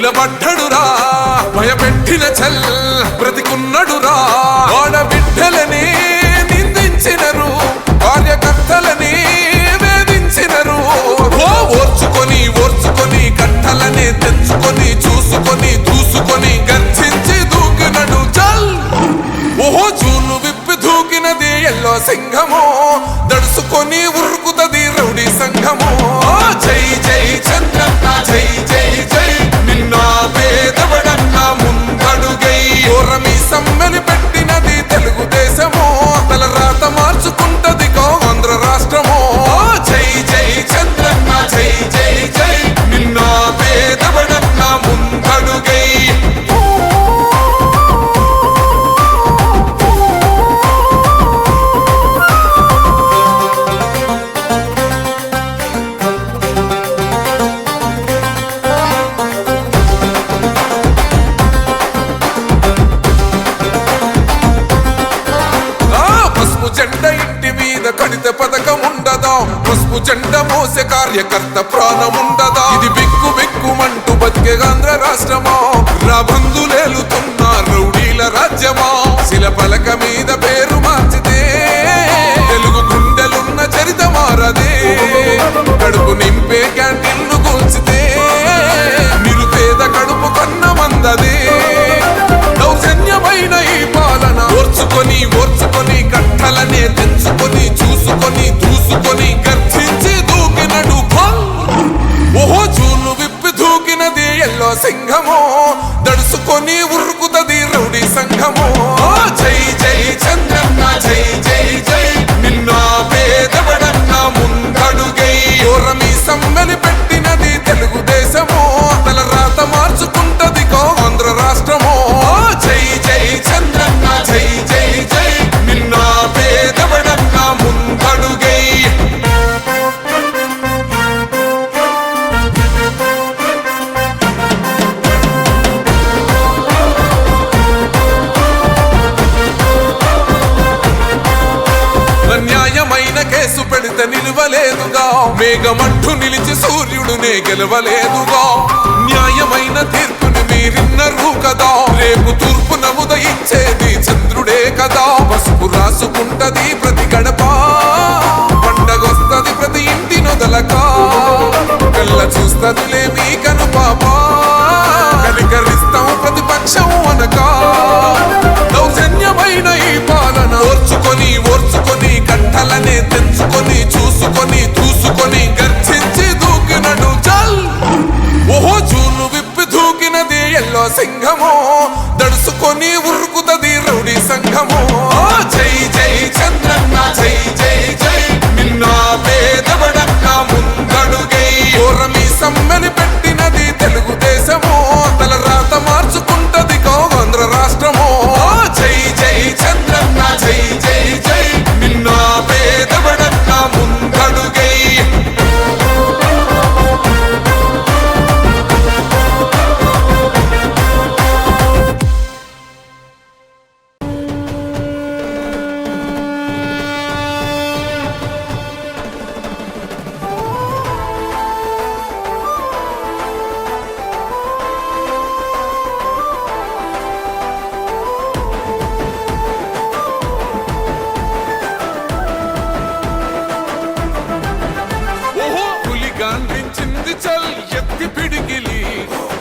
నిలబడ్డడురా భయపెట్టిన చల్ బ్రతికున్నడురా. ఆడబిడ్డలని నిందించినరు కార్యకర్తలని వేధించినరు. ఓ ఓర్చుకొని ఓర్చుకొని కట్టలని తెచ్చుకొని చూసుకొని దూసుకొని గర్జించి దూకినడు చల్ ఓహో చూలు విప్పి దూకినది ఎల్లో సింహం. María Carta మేఘమంటూ నిలిచి సూర్యుడునే గెలవలేదుగా. న్యాయమైన తీర్పుని మీరిన్నరు కదా. రేపు తూర్పు నముదయించేది చంద్రుడే కదా. పసుపు రాసుకుంటది ప్రతి గడప. పండగొస్తది ప్రతి ఇంటి నొదలక. కళ్ళ చూస్తదిలే మీ కను పాప కనికరిస్తాం ప్రతిపక్షం అనక దౌర్జన్యమైన ఈ పాలన ఓర్చుకొని ఓర్చుకొని కట్టలనే తెంచుకొని చూసుకొని దూసుకొని గర్జించి దూకినడు చల్ ఓహో చూలు విప్పి దూకినది ఎల్లో సింహము. దడుసుకొని ఉరుకుతది రౌడీ సంఘము.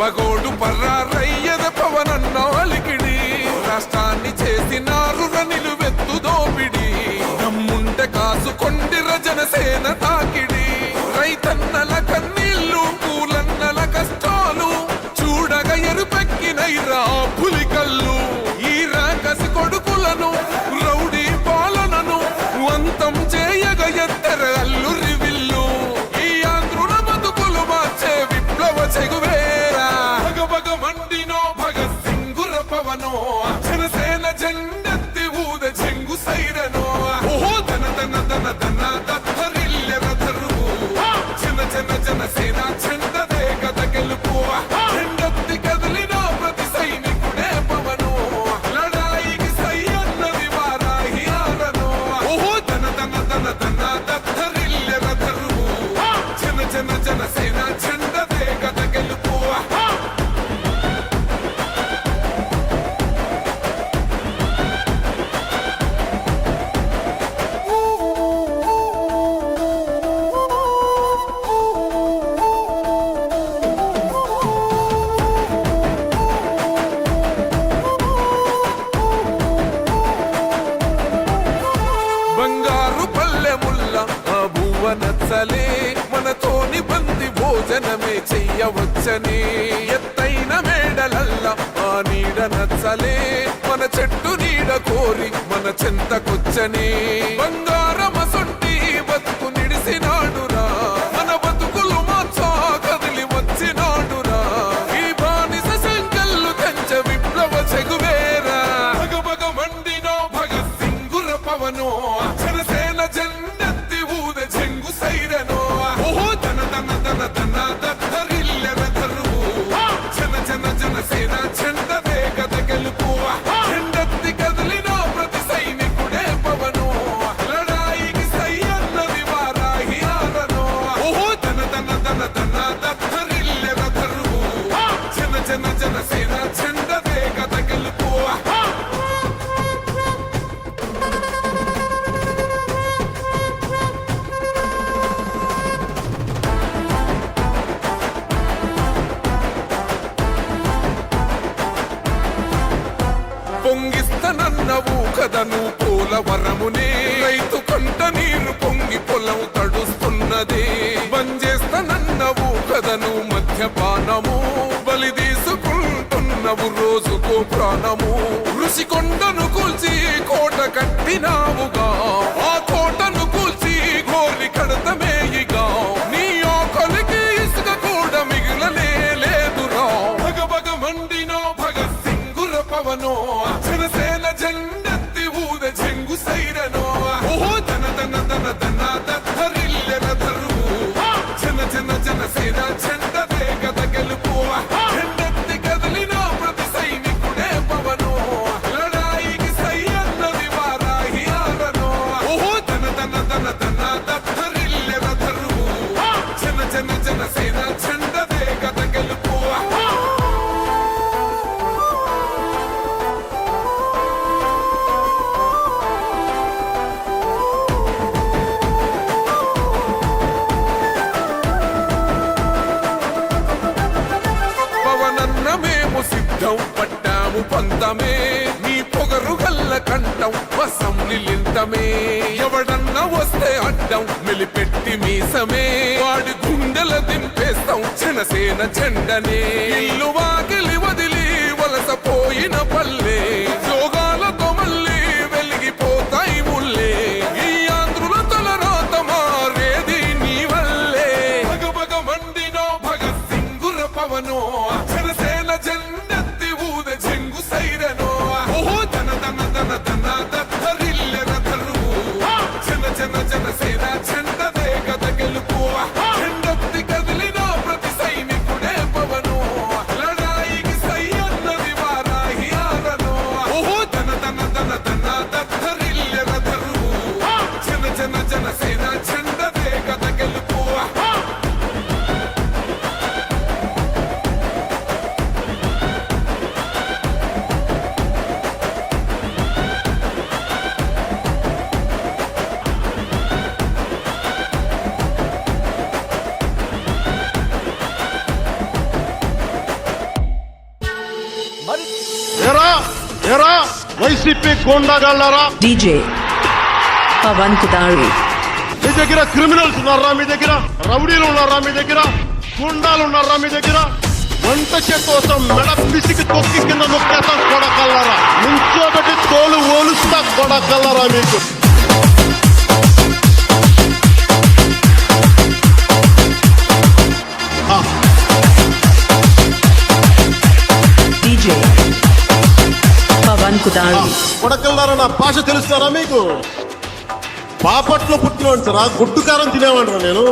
పగోడు పర్రారయ్యద పవనన్న అలికిడి. రాష్ట్రాన్ని చేసినారు నిలువెత్తు దోపిడి. నమ్ముంటే కాసుకొండి రజనసేన భోజనమే చెయ్యవచ్చని ఎత్తైన మేడలల్ల ఆ నీడ నచ్చలే. మన చెట్టు నీడ కోరి మన చెంతకొచ్చని. బంగారం బంజేస్తనన్నవు కదను మద్యపానము బలి తీసుకుంటున్నవు రోజుకు ప్రాణము. ఋషికొండను కూల్చి కోట కట్టినావుగా ఆ కోటను కూల్చి గోలి కడతమే దేశమే వాడి గుండెల దింపేస్తాం జనసేన జెండనే. ఇల్లు వాకిలి వదిలి వలసపోయిన పల్లె వైసీపీ గోండాగాళ్ళారా DJ Pavan Kudari. మీ దగ్గర క్రిమినల్స్ ఉన్నారా మీ దగ్గర? రౌడీలు ఉన్నారా మీ దగ్గర? గుండాలు ఉన్నారా మీ దగ్గర? వంట కోసం మెడ పిసికి తొక్కి కింద నొక్కేస్తా కొడకల్లారా. నుంచోబెట్టి తోలు ఓలుస్తా కొడకల్లారా మీకు. Kudari. కొడకల్లారా నా భాష తెలుస్తారా మీకు? బాపట్లో పుట్టినవాడు సార్ గుడ్డు కారం తినేవాడు నేను.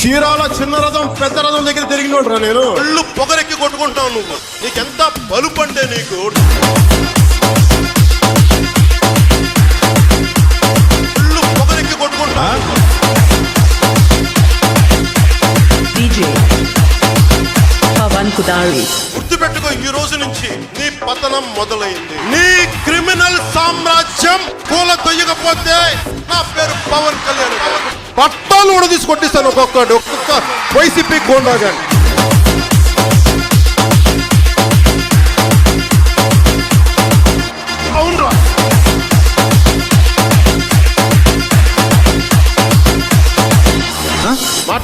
చీరాల చిన్న రథం పెద్ద రథం దగ్గర తిరిగినోడ్రా నేను. ఒళ్ళు పొగరెక్కి కొట్టుకుంటావు నువ్వు. నీకెంత బలుపు అంటే నీకు? ఒళ్ళు పొగరెక్కి కొట్టుకుంటా. గుర్తుపెట్టుకో ఈ రోజు నుంచి నీ పతనం మొదలైంది. నీ క్రిమినల్ సామ్రాజ్యం పూల తొయ్యకపోతే నా పేరు పవన్ కళ్యాణ్ పట్టాలు కూడా తీసుకొట్టిస్తాను కొట్టిస్తాను ఒక్కొక్క వైసీపీ గోండాగాని అవునరా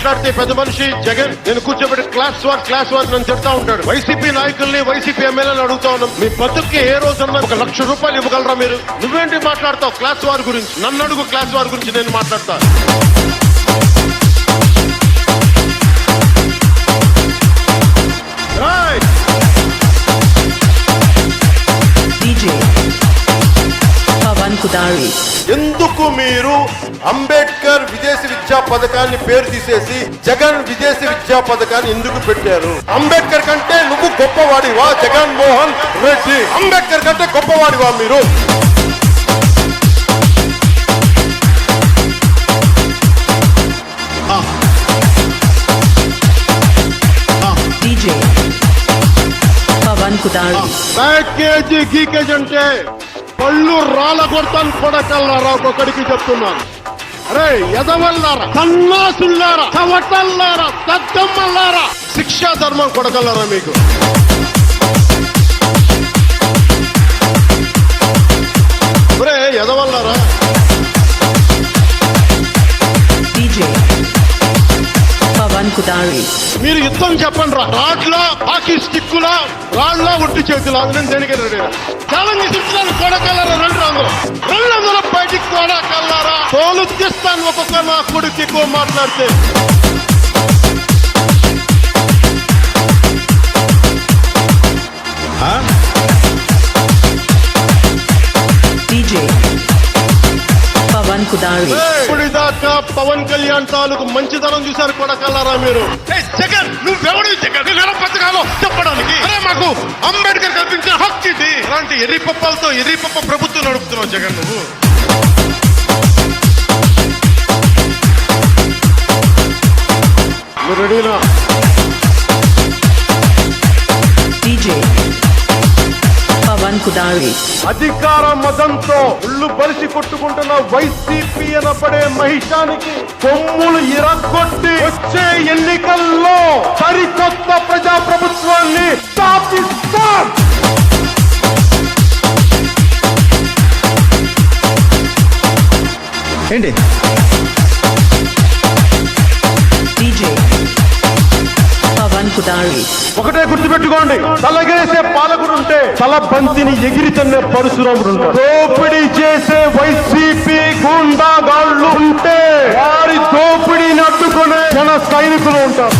మాట్లాడితే పెద్ద మనిషి జగన్ నేను కూర్చోబెట్టి క్లాస్ వన్ క్లాస్ వన్ నన్ను తిడతా ఉంటాడు. వైసీపీ నాయకుల్ని వైసీపీ ఎమ్మెల్యేలు అడుగుతా ఉన్నాం. మీ బతుక్కి ఏ రోజున్నా ఒక లక్ష రూపాయలు ఇవ్వగలరా మీరు? నువ్వేంటి మాట్లాడతావు క్లాస్ వార్ గురించి? నన్ను అడుగు క్లాస్ వార్ గురించి నేను మాట్లాడతా. Kudari. ఎందుకు మీరు అంబేద్కర్ విదేశీ విద్యా పథకాన్ని పేరు తీసేసి జగన్ విదేశీ విద్యా పథకాన్ని ఎందుకు పెట్టారు? అంబేద్కర్ కంటే నువ్వు గొప్పవాడివా జగన్ మోహన్ రెడ్డి? అంబేద్కర్ కంటే గొప్పవాడివా మీరు. ప్యాకేజీ గీకేజ్ అంటే పళ్ళు రాళ్ళ కొడతాను కొడకల్లారా ఒక్కొక్కడికి చెప్తున్నాను. అరే ఎదవల్లారా సన్నాసుల్లారా చవటల్లారా తద్దమ్మల్లారా శిక్షా ధర్మం కొడకల్లారా మీకు? ఒరే ఎదవల్లారా Kudari. మీరు యుద్ధం చెప్పండి రా. రాడ్లా హాకీ స్టిక్కులా రాళ్ళ ఒట్టి చేతులు. నేను దేనికి రెడీ ఛాలెంజ్ ఇస్తున్నాను కొడకల్లారా రెండు రంగులు. రెండు రంగుల బయటికి కొడకల్లారా తోలు తీస్తాను ఒక్కొక్క నా కొడుకు ఎక్కువ మాట్లాడితే. DJ Pavan Kudari. ఇప్పటిదాకా పవన్ కళ్యాణ్ తాలూకు మంచితనం చూశారు కొడకల్లారా మీరు? ఏయ్, జగన్ నువ్వెవడు జగన్? బతకాలో చెప్పడానికి. అరే మాకు అంబేద్కర్ కల్పించిన హక్కు ఇది. అలాంటి ఎర్రి పప్పలతో ఎర్రి పప్ప ప్రభుత్వం నడుపుతున్నావు జగన్ నువ్వు. నువ్వు రెడీనా? DJ Pavan Kudari. అధికార మదంతో ఉళ్ళు బలిసి కొట్టుకుంటున్న వైసీపీ అనబడే మహిషానికి కొమ్ములు ఇరగొట్టి వచ్చే ఎన్నికల్లో సరికొత్త ప్రజాప్రభుత్వాన్ని స్థాపిస్తాం ఏంటి Kudari. ఒకటే గుర్తుపెట్టుకోండి తలగేసే పాలకుడు ఉంటే తల బంతిని ఎగిరి తన్నే పరశురాముడు. దోపిడీ చేసే వైసీపీ గూండాగాళ్ళు ఉంటే వారి దోపిడీని అడ్డుకునే జన సైనికులు ఉంటారు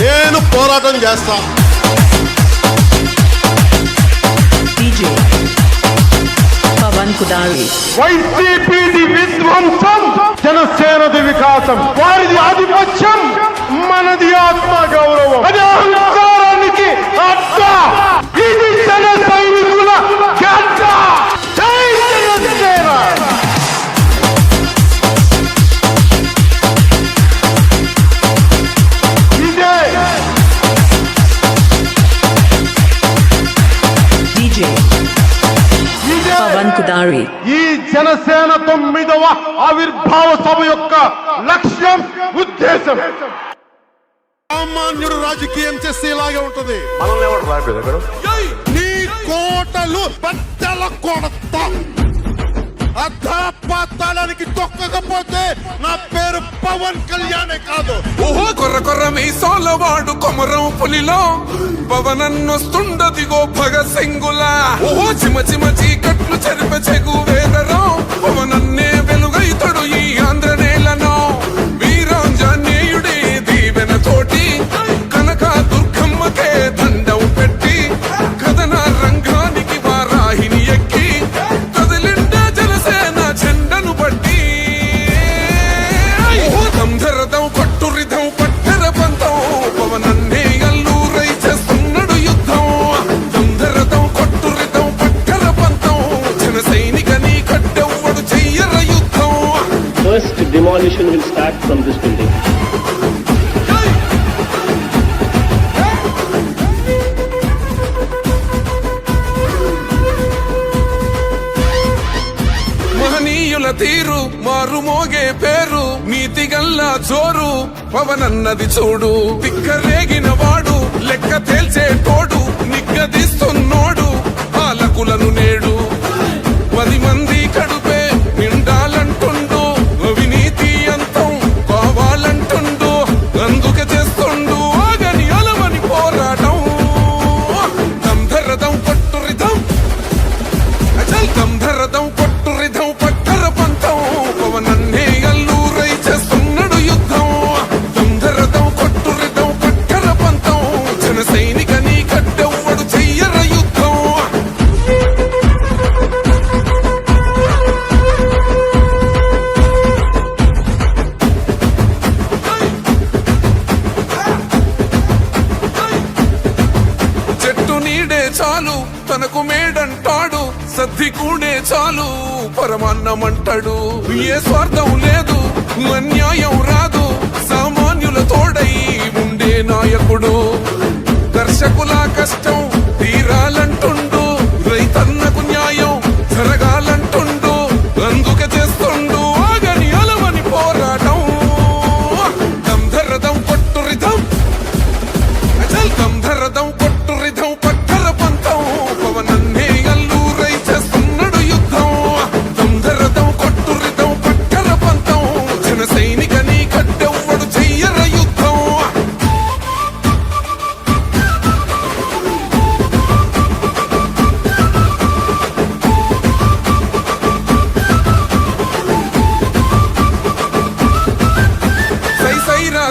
నేను పోరాటం చేస్తా DJ Pavan Kudari. వైసీపీది విధ్వంసం జనసేనది వికాసం వారిది ఆధిపత్యం మనది ఆత్మ గౌరవం. అది అహంకారానికి అడ్డ. ఇది జన సైనికుల గడ్డ. జనసేన తొమ్మిదవ ఆవిర్భావ సభ యొక్క లక్ష్యం ఉద్దేశం. సామాన్యుడు రాజకీయం చేస్తే ఇలాగే ఉంటది. నీ కోటలు బద్దల కొడతా. అధాపాతాళానికి తొక్కకపోతే నా పేరు పవన్ కళ్యాణే కాదు. ఓహో కొర్ర కొర్ర మీసాల వాడు కొమరం పులిలో. పవనన్నొస్తుండదిగో భగత్ సింగులా. ఓహో చిమ చిమ చీకట్లు చెరిప చెగు వేదరో. పవనన్నే వెలుగైతడు పవనన్నది చూడు.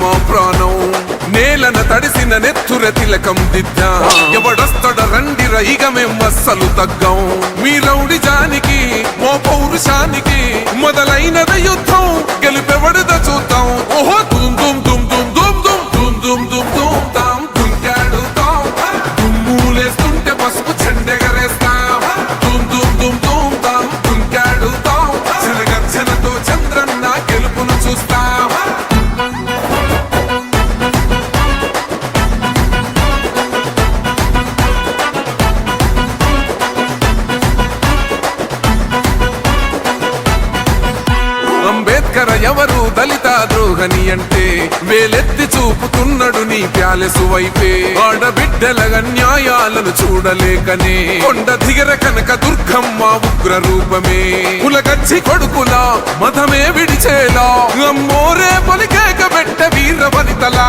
మా ప్రాణం. నేలన తడిసిన నెత్తుర తిలకం దిద్దా. ఎవడొస్తడ రండి రైగ మేం అస్సలు తగ్గం. మీ రౌడి జానికి మో పౌరుషానికి మొదలైనద యుద్ధం. గెలిపెవడద వైపే. ఆడబిడ్డల న్యాయాలను చూడలేకనే. కొండ దిగర కనుక దుర్గమ్మ ఉగ్ర రూపమే. కులగచ్చి కొడుకులా మతమే విడిచేలా. అమ్మోరే పలికేక పెట్ట వీర వనితలా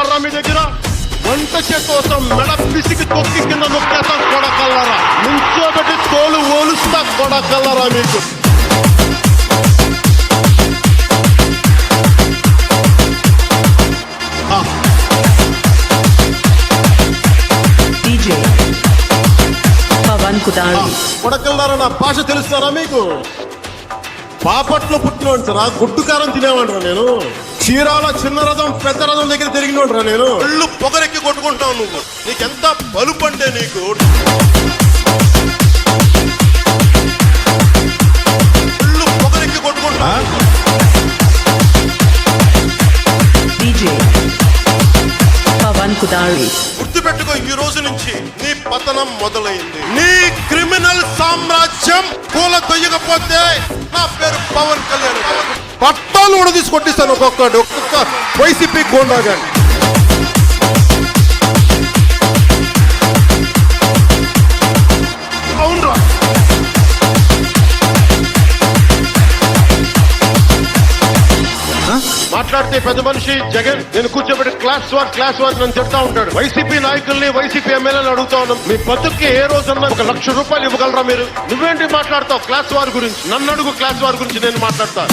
ఉన్నారా మీ దగ్గర? వంట చెత్త కోసం మెడ పిసికి తొక్కి కింద నొక్కేస్తా కొడకల్లారా నుంచోబెట్టి తోలు ఓలుస్తా కొడకల్లారా మీకు. కొడకల్లారా నా భాష తెలుస్తారా మీకు? పాపట్లో పుట్టినవాడు సార్ గుడ్డు కారం తినేవాడిరా నేను. చీరాల చిన్న రథం పెద్ద రథం దగ్గర తిరిగినవాడురా నేను. ఒళ్ళు పొగరెక్కి కొట్టుకుంటావు నువ్వు. నీకెంత బలుపు అంటే నీకు? ఒళ్ళు పొగరెక్కి కొట్టుకుంటా DJ Pawan Kudari. గుర్తుపెట్టుకో ఈ రోజు నుంచి నీ పతనం మొదలైంది. నీ క్రిమినల్ సామ్రాజ్యం పూల తొయ్యకపోతే నా పేరు పవన్ కళ్యాణ్. పట్టాలు కూడా తీసుకొట్టిస్తాను ఒక్కొక్కడు. ఒక్కొక్క వైసీపీ గోండా కానీ మాట్లాడితే పెద్ద మనిషి జగన్ నేను కూర్చోబెట్టి క్లాస్ వార్ క్లాస్ వన్ నన్ను చెప్తా ఉంటాడు. వైసీపీ నాయకుల్ని వైసీపీ ఎమ్మెల్యేలు అడుగుతా ఉన్నాం. మీ బతుక్కి ఏ రోజన్నా ఒక లక్ష రూపాయలు ఇవ్వగలరా మీరు? నువ్వేంటి మాట్లాడతావు క్లాస్ వార్ గురించి? నన్ను అడుగు క్లాస్ వార్ గురించి నేను మాట్లాడతాను.